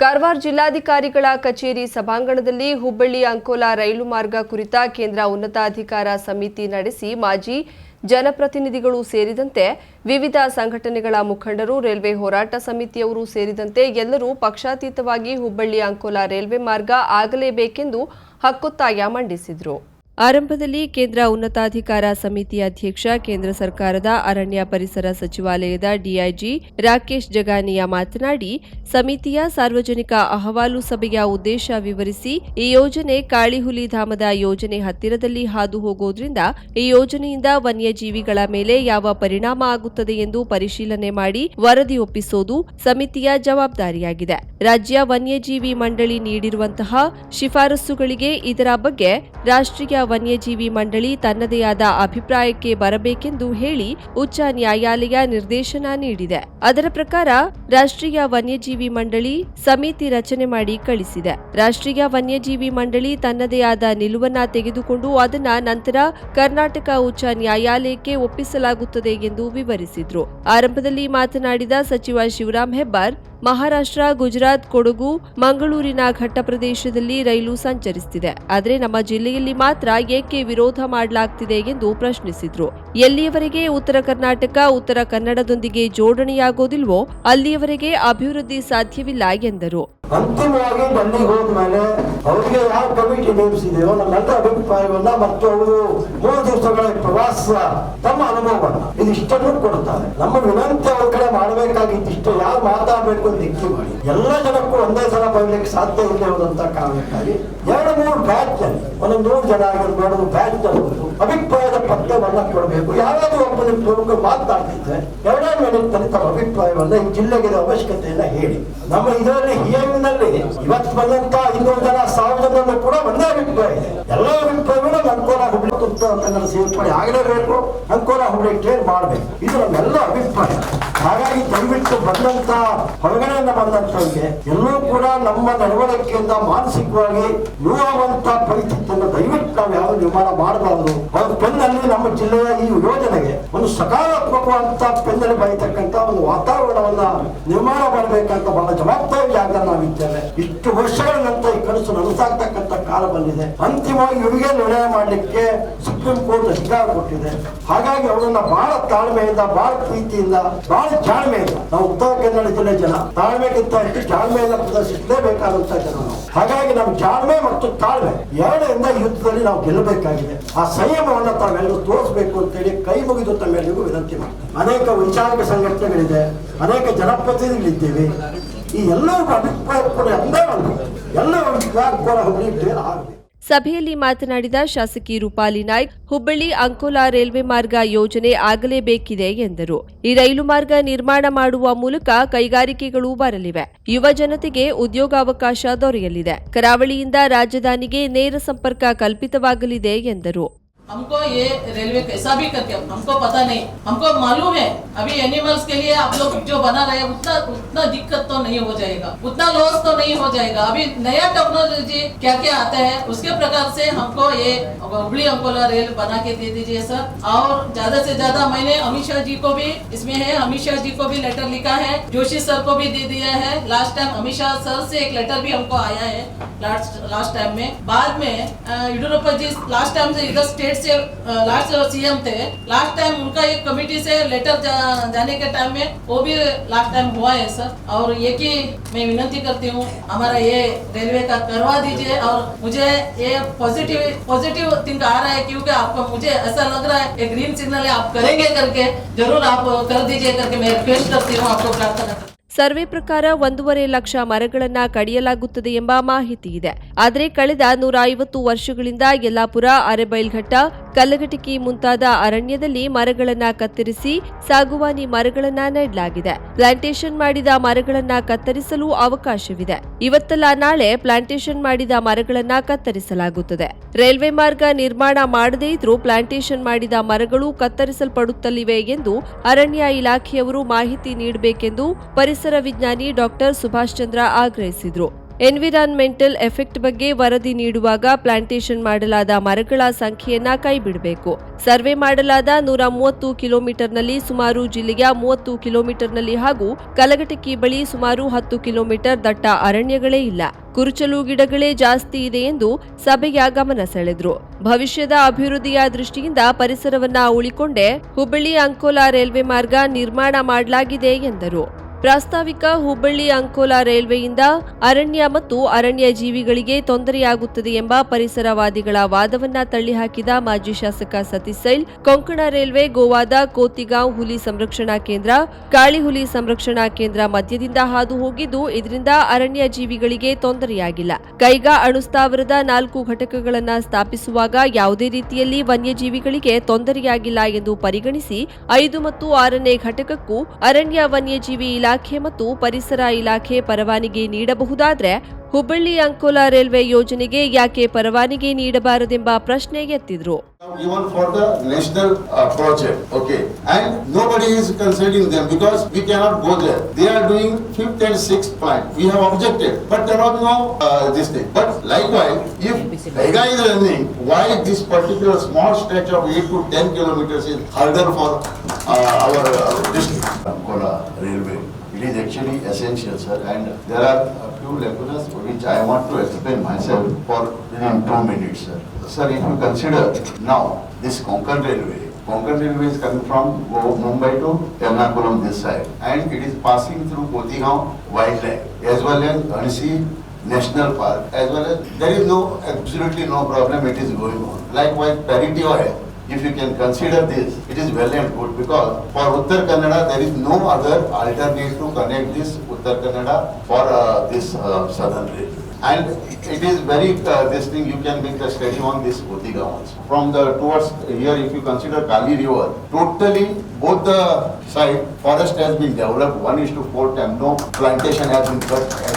ಕಾರವಾರ ಜಿಲ್ಲಾಧಿಕಾರಿಗಳ ಕಚೇರಿ ಸಭಾಂಗಣದಲ್ಲಿ ಹುಬ್ಬಳ್ಳಿ ಅಂಕೋಲಾ ರೈಲು ಮಾರ್ಗ ಕುರಿತ ಕೇಂದ್ರ ಉನ್ನತಾಧಿಕಾರ ಸಮಿತಿ ನಡೆಸಿ ಮಾಜಿ ಜನಪ್ರತಿನಿಧಿಗಳು ಸೇರಿದಂತೆ ವಿವಿಧ ಸಂಘಟನೆಗಳ ಮುಖಂಡರು, ರೈಲ್ವೆ ಹೋರಾಟ ಸಮಿತಿಯವರು ಸೇರಿದಂತೆ ಎಲ್ಲರೂ ಪಕ್ಷಾತೀತವಾಗಿ ಹುಬ್ಬಳ್ಳಿ ಅಂಕೋಲಾ ರೈಲ್ವೆ ಮಾರ್ಗ ಆಗಲೇಬೇಕೆಂದು ಹಕ್ಕೊತ್ತಾಯ ಮಂಡಿಸಿದರು. ಆರಂಭದಲ್ಲಿ ಕೇಂದ್ರ ಉನ್ನತಾಧಿಕಾರ ಸಮಿತಿ ಅಧ್ಯಕ್ಷ, ಕೇಂದ್ರ ಸರ್ಕಾರದ ಅರಣ್ಯ ಪರಿಸರ ಸಚಿವಾಲಯದ ಡಿಐಜಿ ರಾಕೇಶ್ ಜಗಾನಿಯಾ ಮಾತನಾಡಿ, ಸಮಿತಿಯ ಸಾರ್ವಜನಿಕ ಅಹವಾಲು ಸಭೆಯ ಉದ್ದೇಶ ವಿವರಿಸಿ, ಈ ಯೋಜನೆ ಕಾಳಿಹುಲಿ ಧಾಮದ ಯೋಜನೆ ಹತ್ತಿರದಲ್ಲಿ ಹಾದು ಹೋಗೋದ್ರಿಂದ, ಈ ಯೋಜನೆಯಿಂದ ವನ್ಯಜೀವಿಗಳ ಮೇಲೆ ಯಾವ ಪರಿಣಾಮ ಆಗುತ್ತದೆ ಎಂದು ಪರಿಶೀಲನೆ ಮಾಡಿ ವರದಿ ಒಪ್ಪಿಸೋದು ಸಮಿತಿಯ ಜವಾಬ್ದಾರಿಯಾಗಿದೆ. ರಾಜ್ಯ ವನ್ಯಜೀವಿ ಮಂಡಳಿ ನೀಡಿರುವಂತಹ ಶಿಫಾರಸುಗಳಿಗೆ ಇದರ ಬಗ್ಗೆ ರಾಷ್ಟ್ರೀಯ ವನ್ಯಜೀವಿ ಮಂಡಳಿ ತನ್ನದೇ ಆದ ಅಭಿಪ್ರಾಯಕ್ಕೆ ಬರಬೇಕೆಂದು ಹೇಳಿ ಉಚ್ಚ ನ್ಯಾಯಾಲಯ ನಿರ್ದೇಶನ ನೀಡಿದೆ. ಅದರ ಪ್ರಕಾರ ರಾಷ್ಟ್ರೀಯ ವನ್ಯಜೀವಿ ಮಂಡಳಿ ಸಮಿತಿ ರಚನೆ ಮಾಡಿ ಕಳಿಸಿದೆ. ರಾಷ್ಟ್ರೀಯ ವನ್ಯಜೀವಿ ಮಂಡಳಿ ತನ್ನದೇ ಆದ ನಿಲುವನ್ನ ತೆಗೆದುಕೊಂಡು ಅದನ್ನ ನಂತರ ಕರ್ನಾಟಕ ಉಚ್ಚ ನ್ಯಾಯಾಲಯಕ್ಕೆ ಒಪ್ಪಿಸಲಾಗುತ್ತದೆ ಎಂದು ವಿವರಿಸಿದ್ರು. ಆರಂಭದಲ್ಲಿ ಮಾತನಾಡಿದ ಸಚಿವ ಶಿವರಾಂ ಹೆಬ್ಬಾರ್ ಮಹಾರಾಷ್ಟ್ರ, ಗುಜರಾತ್, ಕೊಡಗು, ಮಂಗಳೂರಿನ ಘಟ್ಟ ಪ್ರದೇಶದಲ್ಲಿ ರೈಲು ಸಂಚರಿಸುತ್ತಿದೆ ಆದರೆ ನಮ್ಮ ಜಿಲ್ಲೆಯಲ್ಲಿ ಮಾತ್ರ ಏಕೆ ವಿರೋಧ ಮಾಡಲಾಗ್ತಿದೆ ಎಂದು ಪ್ರಶ್ನಿಸಿದ್ರು. ಎಲ್ಲಿಯವರೆಗೆ ಉತ್ತರ ಕರ್ನಾಟಕ, ಉತ್ತರ ಕನ್ನಡದೊಂದಿಗೆ ಜೋಡಣೆಯಾಗೋದಿಲ್ವೋ, ಅಲ್ಲಿಯವರೆಗೆ ಅಭಿವೃದ್ಧಿ ಸಾಧ್ಯವಿಲ್ಲ ಎಂದರು. ಅಂತಿಮವಾಗಿ ಬನ್ನಿ ಹೋದ ಮೇಲೆ ಅವರಿಗೆ ಯಾವ ಕಮಿಟಿ ನೇಮಿಸಿದೆಯೋ ನಮ್ಮೆಲ್ಲ ಅಭಿಪ್ರಾಯವನ್ನ ಮತ್ತು ಅವರು ಮೂರು ದಿವಸಗಳ ಪ್ರವಾಸ ತಮ್ಮ ಅನುಭವವನ್ನ ಇದಿಷ್ಟನ್ನು ಕೊಡುತ್ತಾರೆ. ನಮ್ಮ ವಿನಂತಿ ಅವ್ರ ಕಡೆ ಮಾಡಬೇಕಾಗಿತ್ತು ಇಷ್ಟು ಯಾರು ಮಾತಾಡಬೇಕು ದಿಕ್ಕಿ ಮಾಡಿ. ಎಲ್ಲ ಜನಕ್ಕೂ ಒಂದೇ ಸಲ ಬರಲಿಕ್ಕೆ ಸಾಧ್ಯ ಇಲ್ಲದೆ ಹೋದಂತ ಕಾರಣಕ್ಕಾಗಿ ಎರಡು ಮೂರು ಬ್ಯಾಚ್ ಒಂದು ನೂರು ಜನ ಆಗಿರ್ಬೋದು ಬ್ಯಾಚ್ನಲ್ಲಿ ಅಭಿಪ್ರಾಯದ ಪತ್ರವನ್ನ ಕೊಡಬೇಕು. ಯಾರಾದ್ರೂ ಒಬ್ಬ ನಿಮ್ಮ ಪ್ರಮುಖ ಮಾತಾಡ್ತಿದ್ರೆ, ಎರಡೇ ಮಿನಿಟ್ನಲ್ಲಿ ತಮ್ಮ ಅಭಿಪ್ರಾಯವನ್ನ ಈ ಜಿಲ್ಲೆಗೆ ಇರೋ ಅವಶ್ಯಕತೆಯನ್ನ ಹೇಳಿ. ನಮ್ಮ ಇದರಲ್ಲಿ ಹಿಯಂಗ್ನಲ್ಲಿ ಇವತ್ತು ಬಂದಂತ ಇನ್ನೂರು ಜನ, ಸಾವಿರ ಜನ ಕೂಡ ಒಂದೇ ಅಭಿಪ್ರಾಯ ಇದೆ. ಎಲ್ಲ ಅಭಿಪ್ರಾಯಗಳು ಅನುಕೂಲ ಉತ್ತರ ಕನ್ನಡ ಸೇರ್ಪಡೆ ಆಗಲೇಬೇಕು ಅಂಕೋಲ ಹೋಗಿ ಕ್ಲೇರ್ ಮಾಡಬೇಕು. ಇದು ನಮ್ಮೆಲ್ಲ ಅಭಿಪ್ರಾಯ. ಹಾಗಾಗಿ ದಯವಿಟ್ಟು ಬಂದಂತ ಹೊರಗಡೆಯಿಂದ ಬಂದಂತವ್ರಿಗೆ ಎಲ್ಲೂ ಕೂಡ ನಮ್ಮ ನಡವಳಿಕೆಯಿಂದ ಮಾನಸಿಕವಾಗಿ ನೋವಂತ ಪರಿಸ್ಥಿತಿಯನ್ನು ದಯವಿಟ್ಟು ನಾವು ಯಾವ ನಿರ್ಮಾಣ ಮಾಡಬಾರದು. ಅವ್ರ ಪೆನ್ನಲ್ಲಿ ನಮ್ಮ ಜಿಲ್ಲೆಯ ಈ ಯೋಜನೆಗೆ ಒಂದು ಸಕಾರಾತ್ಮಕವಾದಂತ ಪೆನ್ನಲ್ಲಿ ಬರೀತಕ್ಕಂತ ಒಂದು ವಾತಾವರಣವನ್ನ ನಿರ್ಮಾಣ ಮಾಡಬೇಕಂತ ಬಹಳ ಜವಾಬ್ದಾರಿ ಜಾಗ ನಾವಿದ್ದೇವೆ ಇಷ್ಟು ವರ್ಷಗಳ ನಂತರ ಈ ಕನಸು ನನಸಾಗ್ತಕ್ಕಂಥ ಕಾಲ ಬಂದಿದೆ. ಅಂತಿಮವಾಗಿ ಇವರಿಗೆ ನಿರ್ಣಯ ಮಾಡಲಿಕ್ಕೆ ಸುಪ್ರೀಂ ಕೋರ್ಟ್ ಅಧಿಕಾರ ಕೊಟ್ಟಿದೆ. ಹಾಗಾಗಿ ಅವರನ್ನ ಬಹಳ ತಾಳ್ಮೆಯಿಂದ ಬಹಳ ಪ್ರೀತಿಯಿಂದ ಬಹಳ ಜಾಣ್ಮೆಯಿಂದ ನಾವು ಉತ್ತರ ಕನ್ನಡ ಜಿಲ್ಲೆ ಜನ, ತಾಳ್ಮೆಗಿಂತ ಹೆಚ್ಚು ಜಾಣ್ಮೆಯಿಂದ ಪ್ರದರ್ಶಿಸಲೇಬೇಕಾದಂತ ಜನ ನಾವು. ಹಾಗಾಗಿ ನಮ್ಮ ಜಾಣ್ಮೆ ಮತ್ತು ತಾಳ್ಮೆ ಎರಡರಿಂದ ಯುದ್ಧದಲ್ಲಿ ನಾವು ಗೆಲ್ಲಬೇಕಾಗಿದೆ. ಆ ಸಂಯಮವನ್ನ ತಾವೆಲ್ಲರೂ ತೋರಿಸಬೇಕು ಅಂತೇಳಿ ಕೈ ಮುಗಿದು ತಮ್ಮೆಲ್ಲರಿಗೂ ವಿನಂತಿ ಮಾಡ್ತೇವೆ ಅನೇಕ ವೈಚಾರಿಕ ಸಂಘಟನೆಗಳಿದೆ, ಅನೇಕ ಜನಪ್ರತಿನಿಧಿಗಳಿದ್ದೇವೆ. ಈ ಎಲ್ಲರೂ ಅಭಿಪ್ರಾಯ ಕೂಡ ಎಲ್ಲ ಒಂದು ಎಲ್ಲರೂ ಕೂಡ ಹೋಗಲಿ ಆಗಬೇಕು ಸಭೆಯಲ್ಲಿ ಮಾತನಾಡಿದ ಶಾಸಕಿ ರೂಪಾಲಿ ನಾಯ್ಕ್, ಹುಬ್ಬಳ್ಳಿ ಅಂಕೋಲಾ ರೈಲ್ವೆ ಮಾರ್ಗ ಯೋಜನೆ ಆಗಲೇಬೇಕಿದೆ ಎಂದರು. ಈ ರೈಲು ಮಾರ್ಗ ನಿರ್ಮಾಣ ಮಾಡುವ ಮೂಲಕ ಕೈಗಾರಿಕೆಗಳು ಬರಲಿವೆ. ಯುವ ಜನತೆಗೆ ಉದ್ಯೋಗಾವಕಾಶ ದೊರೆಯಲಿದೆ. ಕರಾವಳಿಯಿಂದ ರಾಜಧಾನಿಗೆ ನೇರ ಸಂಪರ್ಕ ಕಲ್ಪಿತವಾಗಲಿದೆ ಎಂದರು. हमको ये रेलवे कैसा भी करके हमको पता नहीं। हमको मालूम है, अभी एनिमल्स के लिए आप लोग जो बना रहे उतना उतना दिक्कत तो नहीं हो जाएगा। उतना लॉस तो नहीं हो जाएगा। अभी नया टेक्नोलॉजी क्या क्या आता है, उसके प्रकार से हमको ये हुबली अंकोला रेल बना के दे दीजिए सर और ज़्यादा से ज़्यादा मैंने अमित शाह जी को भी इसमें है अमित शाह जी को भी लेटर लिखा है, जोशी सर को भी दे दिया है। Last time Amit Shah sir से एक लेटर भी हमको आया है लास्ट लास्ट टाइम में। बाद में येडियुरप्पा जी लास्ट टाइम से इधर स्टेट से लास्ट सीएम थे लास्ट टाइम उनका एक कमेटी से लेटर जा, जाने के टाइम में वो भी लास्ट टाइम हुआ है सर और ये कि मैं विनती करती हूँ हमारा ये रेलवे का करवा दीजिए और मुझे ये पॉजिटिव पॉजिटिव थिंक आ रहा है क्योंकि आपको मुझे ऐसा लग रहा है ग्रीन सिग्नल है आप करेंगे करके ज़रूर आप कर दीजिए करके मैं रिक्वेस्ट करती हूँ आपको प्रार्थना ಸರ್ವೆ ಪ್ರಕಾರ ಒಂದೂವರೆ ಲಕ್ಷ ಮರಗಳನ್ನು ಕಡಿಯಲಾಗುತ್ತದೆ ಎಂಬ ಮಾಹಿತಿ ಇದೆ. ಆದರೆ ಕಳೆದ ನೂರ ಐವತ್ತು ವರ್ಷಗಳಿಂದ ಯಲ್ಲಾಪುರ, ಅರೆಬೈಲ್ಘಟ್ಟ ಕಲ್ಲಘಟಕಿ ಮುಂತಾದ ಅರಣ್ಯದಲ್ಲಿ ಮರಗಳನ್ನ ಕತ್ತರಿಸಿ ಸಾಗುವಾನಿ ಮರಗಳನ್ನ ನೆಡಲಾಗಿದೆ. ಪ್ಲಾಂಟೇಶನ್ ಮಾಡಿದ ಮರಗಳನ್ನ ಕತ್ತರಿಸಲು ಅವಕಾಶವಿದೆ. ಇವತ್ತಲ್ಲ ನಾಳೆ ಪ್ಲಾಂಟೇಶನ್ ಮಾಡಿದ ಮರಗಳನ್ನ ಕತ್ತರಿಸಲಾಗುತ್ತದೆ. ರೈಲ್ವೆ ಮಾರ್ಗ ನಿರ್ಮಾಣ ಮಾಡದೇ ಇದ್ರೂ ಪ್ಲಾಂಟೇಶನ್ ಮಾಡಿದ ಮರಗಳು ಕತ್ತರಿಸಲ್ಪಡುತ್ತಲಿವೆ ಎಂದು ಅರಣ್ಯ ಇಲಾಖೆಯವರು ಮಾಹಿತಿ ನೀಡಬೇಕೆಂದು ಪರಿಸರ ವಿಜ್ಞಾನಿ ಡಾಕ್ಟರ್ ಸುಭಾಷ್ ಚಂದ್ರ ಆಗ್ರಹಿಸಿದ್ರು. ಎನ್ವಿರಾನ್ಮೆಂಟಲ್ ಎಫೆಕ್ಟ್ ಬಗ್ಗೆ ವರದಿ ನೀಡುವಾಗ ಪ್ಲಾಂಟೇಷನ್ ಮಾಡಲಾದ ಮರಗಳ ಸಂಖ್ಯೆಯನ್ನ ಕೈಬಿಡಬೇಕು. ಸರ್ವೆ ಮಾಡಲಾದ ನೂರ ಮೂವತ್ತು ಕಿಲೋಮೀಟರ್ನಲ್ಲಿ ಸುಮಾರು ಜಿಲ್ಲೆಯ ಮೂವತ್ತು ಕಿಲೋಮೀಟರ್ನಲ್ಲಿ ಹಾಗೂ ಕಲಘಟಕಿ ಬಳಿ ಸುಮಾರು ಹತ್ತು ಕಿಲೋಮೀಟರ್ ದಟ್ಟ ಅರಣ್ಯಗಳೇ ಇಲ್ಲ. ಕುರುಚಲು ಗಿಡಗಳೇ ಜಾಸ್ತಿ ಇದೆ ಎಂದು ಸಭೆಯ ಗಮನ ಸೆಳೆದ್ರು. ಭವಿಷ್ಯದ ಅಭಿವೃದ್ಧಿಯ ದೃಷ್ಟಿಯಿಂದ ಪರಿಸರವನ್ನ ಉಳಿಕೊಂಡೇ ಹುಬ್ಬಳ್ಳಿ ಅಂಕೋಲಾ ರೈಲ್ವೆ ಮಾರ್ಗ ನಿರ್ಮಾಣ ಮಾಡಲಾಗಿದೆ ಎಂದರು. ಪ್ರಾಸ್ತಾವಿಕ ಹುಬ್ಬಳ್ಳಿ ಅಂಕೋಲಾ ರೈಲ್ವೆಯಿಂದ ಅರಣ್ಯ ಮತ್ತು ಅರಣ್ಯ ಜೀವಿಗಳಿಗೆ ತೊಂದರೆಯಾಗುತ್ತದೆ ಎಂಬ ಪರಿಸರವಾದಿಗಳ ವಾದವನ್ನ ತಳ್ಳಿಹಾಕಿದ ಮಾಜಿ ಶಾಸಕ ಸತೀಶ್ ಸೈಲ್, ಕೊಂಕಣ ರೈಲ್ವೆ ಗೋವಾದ ಕೋತಿಗಾಂವ್ ಹುಲಿ ಸಂರಕ್ಷಣಾ ಕೇಂದ್ರ, ಕಾಳಿ ಹುಲಿ ಸಂರಕ್ಷಣಾ ಕೇಂದ್ರ ಮಧ್ಯದಿಂದ ಹಾದು ಹೋಗಿದ್ದು ಇದರಿಂದ ಅರಣ್ಯ ಜೀವಿಗಳಿಗೆ ತೊಂದರೆಯಾಗಿಲ್ಲ. ಕೈಗಾ ಅಣುಸ್ಥಾವರದ ನಾಲ್ಕು ಘಟಕಗಳನ್ನ ಸ್ಥಾಪಿಸುವಾಗ ಯಾವುದೇ ರೀತಿಯಲ್ಲಿ ವನ್ಯಜೀವಿಗಳಿಗೆ ತೊಂದರೆಯಾಗಿಲ್ಲ ಎಂದು ಪರಿಗಣಿಸಿ ಐದು ಮತ್ತು ಆರನೇ ಘಟಕಕ್ಕೂ ಅರಣ್ಯ ವನ್ಯಜೀವಿ ಇಲಾಖೆ ಇಲಾಖೆ ಮತ್ತು ಪರಿಸರ ಇಲಾಖೆ ಪರವಾನಿಗೆ ನೀಡಬಹುದಾದ್ರೆ ಹುಬ್ಬಳ್ಳಿ ಅಂಕೋಲಾ ರೈಲ್ವೆ ಯೋಜನೆಗೆ ಯಾಕೆ ಪರವಾನಿಗೆ ನೀಡಬಾರದೆಂಬ ಪ್ರಶ್ನೆ ಎತ್ತಿದ್ರು. It is actually essential, sir, and there are a few lacunas which I want to explain myself for in two minutes, sir. Sir, if you consider now this Konkan Railway, Konkan Railway is coming from Mumbai to Ernakulam this side, and it is passing through Kotigaon Wildlife as well as Ansi National Park, as well as there is no absolutely no problem. It is going on. Likewise, Parity Oil. If you can consider this, it is well and good because for Uttar Kannada, there is no other alternate to connect this Uttar Kannada for uh, this uh, southern rail. And it is very, uh, this thing, you can make the study on this Kotiga also. From the towards here, if you consider Kali River, totally both the side forest has been developed, one is to four time, no plantation has been cut as.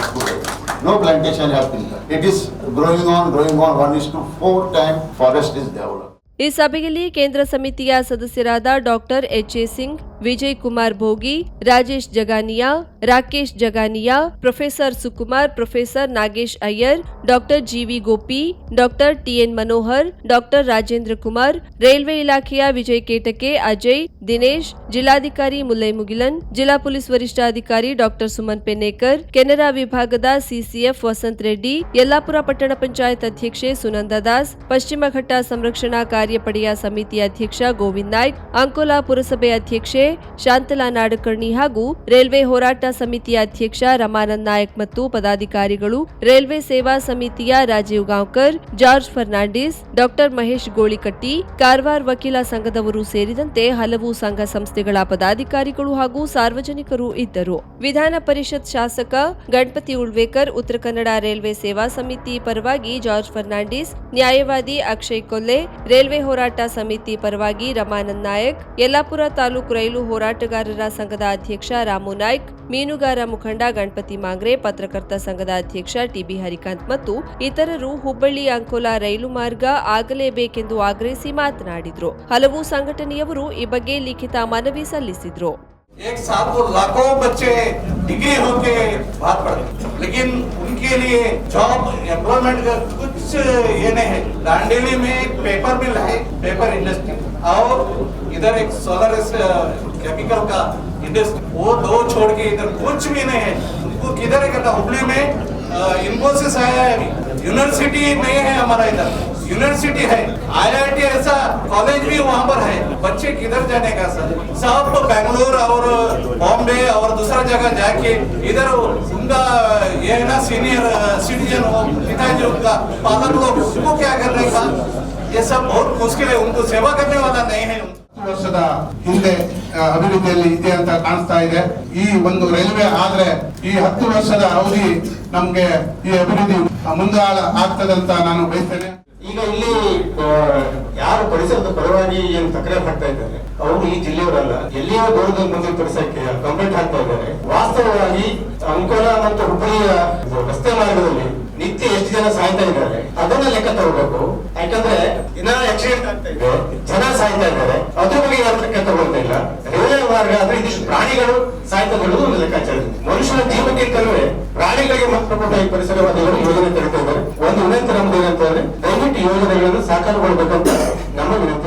No plantation has been cut. It is growing on, growing on, one is to four time forest is developed. ಈ ಸಭೆಯಲ್ಲಿ ಕೇಂದ್ರ ಸಮಿತಿಯ ಸದಸ್ಯರಾದ doctor H A Singh Vijay Kumar Bhogi Rajesh Jagania Rakesh Jagania professor Sukumar professor Nagesh Iyer doctor G V Gopi doctor T N Manohar doctor Rajendra Kumar railway ಇಲಾಖೆಯ ವಿಜಯ್ ಕೇಟಕೆ ಅಜಯ್ ದಿನೇಶ್ ಜಿಲ್ಲಾಧಿಕಾರಿ ಮುಲ್ಲೈ ಮುಗಿಲನ್ ಜಿಲ್ಲಾ police ವರಿಷ್ಠಾಧಿಕಾರಿ doctor Suman Pennekar Canara ವಿಭಾಗದ ಸಿಸಿಎಫ್ ವಸಂತ್ ರೆಡ್ಡಿ ಯಲ್ಲಾಪುರ ಪಟ್ಟಣ ಪಂಚಾಯತ್ ಅಧ್ಯಕ್ಷೆ ಸುನಂದ ದಾಸ್ ಪಶ್ಚಿಮ ಘಟ್ಟ ಸಂರಕ್ಷಣಾ ಕಾರ್ಯಪಡೆಯ ಸಮಿತಿ ಅಧ್ಯಕ್ಷ ಗೋವಿಂದ್ ನಾಯ್ಕ್ ಅಂಕೋಲಾ ಪುರಸಭೆ ಅಧ್ಯಕ್ಷೆ ಶಾಂತಲಾ ನಾಡಕರ್ಣಿ ಹಾಗೂ ರೈಲ್ವೆ ಹೋರಾಟ ಸಮಿತಿಯ ಅಧ್ಯಕ್ಷ ರಮಾನಂದ್ ನಾಯಕ್ ಮತ್ತು ಪದಾಧಿಕಾರಿಗಳು, ರೈಲ್ವೆ ಸೇವಾ ಸಮಿತಿಯ ರಾಜೀವ್ ಗಾಂವ್ಕರ್, ಜಾರ್ಜ್ ಫರ್ನಾಂಡಿಸ್, ಡಾಕ್ಟರ್ ಮಹೇಶ್ ಗೋಳಿಕಟ್ಟಿ, ಕಾರವಾರ ವಕೀಲ ಸಂಘದವರು ಸೇರಿದಂತೆ ಹಲವು ಸಂಘ ಸಂಸ್ಥೆಗಳ ಪದಾಧಿಕಾರಿಗಳು ಹಾಗೂ ಸಾರ್ವಜನಿಕರು ಇದ್ದರು. ವಿಧಾನ ಪರಿಷತ್ ಶಾಸಕ ಗಣಪತಿ ಉಳ್ವೇಕರ್, ಉತ್ತರ ಕನ್ನಡ ರೈಲ್ವೆ ಸೇವಾ ಸಮಿತಿ ಪರವಾಗಿ ಜಾರ್ಜ್ ಫರ್ನಾಂಡಿಸ್, ನ್ಯಾಯವಾದಿ ಅಕ್ಷಯ್ ಕೊಲ್ಲೆ, ರೈಲ್ವೆ ಹೋರಾಟ ಸಮಿತಿ ಪರವಾಗಿ ರಮಾನಂದ್ ನಾಯಕ್, ಯಲ್ಲಾಪುರ ತಾಲೂಕು ರೈಲು ಹೋರಾಟಗಾರರ ಸಂಘದ ಅಧ್ಯಕ್ಷ ರಾಮು ನಾಯ್ಕ್ ಮೀನುಗಾರ ಮುಖಂಡ ಗಣಪತಿ ಮಾಂಗ್ರೆ ಪತ್ರಕರ್ತ ಸಂಘದ ಅಧ್ಯಕ್ಷ ಟಿಬಿ ಹರಿಕಾಂತ್ ಮತ್ತು ಇತರರು ಹುಬ್ಬಳ್ಳಿ ಅಂಕೋಲಾ ರೈಲು ಮಾರ್ಗ ಆಗಲೇಬೇಕೆಂದು ಆಗ್ರಹಿಸಿ ಮಾತನಾಡಿದ್ರು ಹಲವು ಸಂಘಟನೆಯವರು ಈ ಬಗ್ಗೆ ಲಿಖಿತ ಮನವಿ ಸಲ್ಲಿಸಿದ್ರು एक साल तो लाखों बच्चे डिग्री होके बाहर पढ़ते लेकिन उनके लिए जॉब एम्प्लॉयमेंट का कुछ ये नहीं है दांडेली में एक पेपर मिल है पेपर इंडस्ट्री और इधर एक सोलर केमिकल का इंडस्ट्री वो दो छोड़ के इधर कुछ भी नहीं है। उनको किधर है करना हुबली में इन्फोसिस आया है यूनिवर्सिटी नहीं है हमारा इधर। यूनिवर्सिटी है। आईआईटी ऐसा कॉलेज भी वहाँ पर है। बच्चे किधर जाने का सर? सब बेंगलोर और बॉम्बे और दूसरा जगह जाके इधर उनका, ये है ना सीनियर सिटीजन हो, पिताजी उनका, पालक लोग, उनको क्या करने का ये सब बहुत मुश्किल है उनको सेवा करने वाला नहीं है ಹತ್ತು ವರ್ಷದ ಹಿಂದೆ ಆ, ಅಭಿವೃದ್ಧಿಯಲ್ಲಿ ಇದೆ ಅಂತ ಕಾಣಿಸ್ತಾ ಇದೆ ಈ ಒಂದು ರೈಲ್ವೆ ಆದ್ರೆ ಈ ಹತ್ತು ವರ್ಷದ ಅವಧಿ ನಮ್ಗೆ ಈ ಅಭಿವೃದ್ಧಿ ಮುಂದಾಳ ಆಗ್ತದೆ ಅಂತ ನಾನು ಬಯಸ್ತೇನೆ ಈಗ ಇಲ್ಲಿ ಆ, ಯಾರು ಪರಿಸರದ ಪರವಾಗಿ ಏನು ತಕರಾರು ಹಾಕ್ತಾ ಇದ್ದಾರೆ ಅವರು ಈ ಜಿಲ್ಲೆಯವರಲ್ಲ, ಎಲ್ಲಿಯೋ ಮುಂದೆ ಪರಿಸರಕ್ಕೆ ಕಂಪ್ಲೇಂಟ್ ಹಾಕ್ತಾ ಇದ್ದಾರೆ. ವಾಸ್ತವವಾಗಿ ಅಂಕೋಲ ಮತ್ತು ಹುಬ್ಬಳ್ಳಿಯ ರಸ್ತೆ ಮಾರ್ಗದಲ್ಲಿ ನಿತ್ಯ ಎಷ್ಟು ಜನ ಸಾಯ್ತಾ ಇದ್ದಾರೆ, ಅದನ್ನ ಲೆಕ್ಕ ತಗೋಬೇಕು. ಯಾಕಂದ್ರೆ ದಿನ ಆಕ್ಸಿಡೆಂಟ್ ಆಗ್ತಾ ಇದೆ, ಜನ ಸಾಯ್ತಾ ಇದ್ದಾರೆ. ಅದ್ರ ಬಗ್ಗೆ ಯಾರು ಲೆಕ್ಕ ತಗೊಳ್ತಾ ಇಲ್ಲ. ರೈಲ್ವೆ ಮಾರ್ಗ ಆದ್ರೆ ಇದಿಷ್ಟು ಪ್ರಾಣಿಗಳು ಸಾಯ್ತಾ ಇರೋದು ಒಂದು ಲೆಕ್ಕಾಚಾರ. ಮನುಷ್ಯನ ಮನುಷ್ಯನ ಜೀವಕ್ಕಿಂತಲೂ ಪ್ರಾಣಿಗಳಿಗೆ ಮಾತ್ರ ಕೊಟ್ಟ ಈ ಪರಿಸರವಾದಿಗಳು ಯೋಜನೆ ತರಿತಾ ಇದ್ದಾರೆ. ಒಂದು ವಿನಂತಿ ನಮ್ದು ಏನಂತಂದ್ರೆ, ದಯವಿಟ್ಟು ಯೋಜನೆಗಳನ್ನು ಸಾಕಾರಗೊಳ್ಬೇಕಂತ ನಮ್ಮ ವಿನಂತಿ.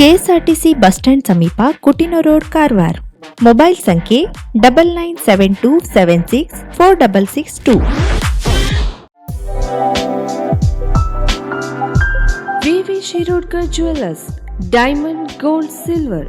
ಕೆಎಸ್ಆರ್ಟಿಸಿ ಬಸ್ ಸ್ಟ್ಯಾಂಡ್ ಸಮೀಪ ಕುಟಿನೋ ರೋಡ್ ಕಾರವಾರ್ ಮೊಬೈಲ್ ಸಂಖ್ಯೆ double nine seven two seven six four double six two V V Shirodkar jewellers diamond gold silver